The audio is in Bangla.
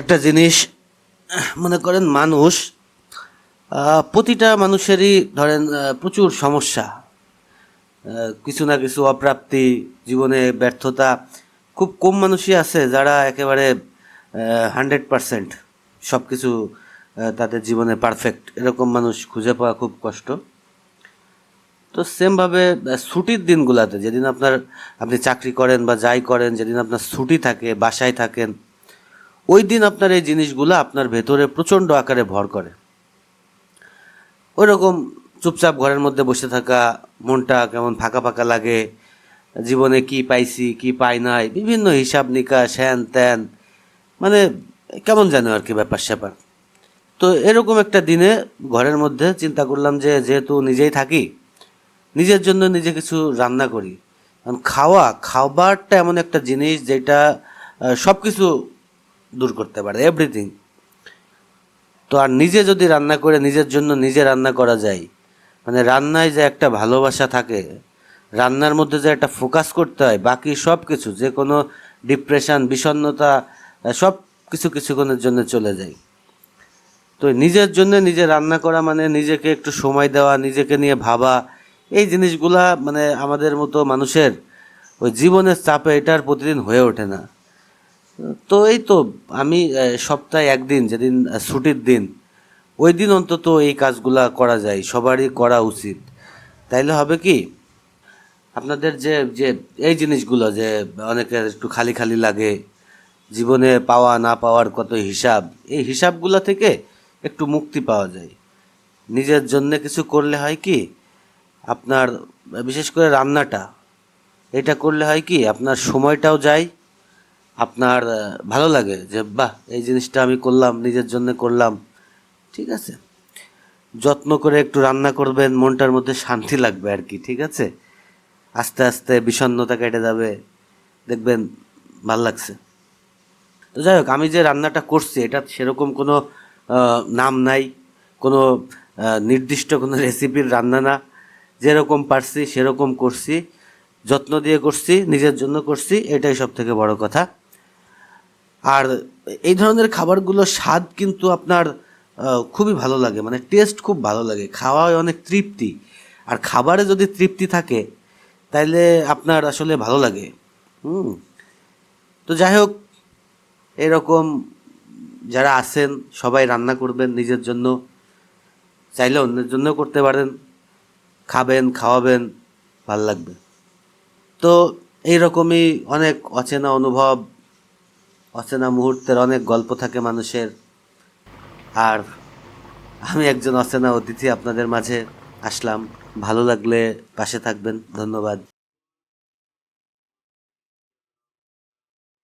একটা জিনিস, মনে করেন মানুষ প্রতিটা মানুষেরই ধরেন প্রচুর সমস্যা। কিছু না কিছু অপ্রাপ্তি, জীবনে ব্যর্থতা। খুব কম মানুষই আছে যারা একেবারে হান্ড্রেড পারসেন্ট সব কিছু তাদের জীবনে পারফেক্ট। এরকম মানুষ খুঁজে পাওয়া খুব কষ্ট। তো সেমভাবে ছুটির দিনগুলোতে, যেদিন আপনার, আপনি চাকরি করেন বা যাই করেন, যেদিন আপনার ছুটি থাকে, বাসায় থাকেন ওই দিন আপনার এই জিনিসগুলো আপনার ভেতরে প্রচণ্ড আকারে ভর করে। ওই রকম চুপচাপ ঘরের মধ্যে বসে থাকা, মনটা কেমন ফাঁকা ফাঁকা লাগে, জীবনে কি পাইছি, কি পাই নাই, বিভিন্ন হিসাব নিকাশ, হ্যান ত্যান মানে কেমন জানো আর কি ব্যাপার স্যাপার। তো এরকম একটা দিনে ঘরের মধ্যে চিন্তা করলাম যে যেহেতু নিজেই থাকি, নিজের জন্য নিজে কিছু রান্না করি। কারণ খাওয়া, খাবারটা এমন একটা জিনিস যেটা সব কিছু দূর করতে পারে এভরিথিং তো আর নিজে যদি রান্না করে নিজের জন্য নিজে রান্না করা যায় মানে রান্নায় যে একটা ভালোবাসা থাকে রান্নার মধ্যে যে একটা ফোকাস করতে হয় বাকি সব কিছু যে কোনো ডিপ্রেশন বিষণ্ণতা আহ, সব কিছু কিছুক্ষণের জন্য চলে যায়। তো নিজের জন্য নিজে রান্না করা মানে নিজেকে একটু সময় দেওয়া নিজেকে নিয়ে ভাবা এই জিনিসগুলা মানে আমাদের মতো মানুষের ওই জীবনের চাপে এটার প্রতিদিন হয়ে ওঠে না। তো এই তো আমি সপ্তাহে একদিন, যেদিন ছুটির দিন, ওই দিন অন্তত এই কাজগুলা করা যায়, সবারই করা উচিত। তাইলে হবে কি, আপনাদের যে যে এই জিনিসগুলো যে অনেকের একটু খালি খালি লাগে, জীবনে পাওয়া না পাওয়ার কত হিসাব, এই হিসাবগুলো থেকে একটু মুক্তি পাওয়া যায়। নিজের জন্য কিছু করলে হয় কি, আপনার, বিশেষ করে রান্নাটা, এটা করলে হয় কি, আপনার সময়টাও যায় আপনার ভালো লাগে যে, বাহ, এই জিনিসটা আমি করলাম, নিজের জন্য করলাম। ঠিক আছে? যত্ন করে একটু রান্না করবেন, মনটার মধ্যে শান্তি লাগবে আর কি, ঠিক আছে? আস্তে আস্তে বিষণ্ণতা কেটে যাবে, দেখবেন ভালো লাগছে। তো যাই হোক, আমি যে রান্নাটা করছি, এটা সেরকম কোনো নাম নাই, কোনো নির্দিষ্ট কোনো রেসিপির রান্না না। যেরকম পারছি, সেরকম করছি, যত্ন দিয়ে করছি, নিজের জন্য করছি, এটাই সব থেকে বড় কথা। আর এই ধরনের খাবারগুলোর স্বাদ কিন্তু আপনার খুবই ভালো লাগে মানে টেস্ট খুব ভালো লাগে, খাওয়ায় অনেক তৃপ্তি। আর খাবারে যদি তৃপ্তি থাকে, তাইলে আপনার আসলে ভালো লাগে। হুম। তো যাই হোক, এরকম যারা আছেন, সবাই রান্না করবেন নিজের জন্য, চাইলে অন্যের জন্য করতে পারেন। খাবেন, খাওয়াবেন, ভালো লাগবে। তো এইরকমই অনেক অচেনা অনুভব অচেনা মুহূর্তের অনেক গল্প থাকে মানুষের। আর আমি একজন অচেনা অতিথি আপনাদের মাঝে আসলাম। ভালো লাগলে পাশে থাকবেন। ধন্যবাদ।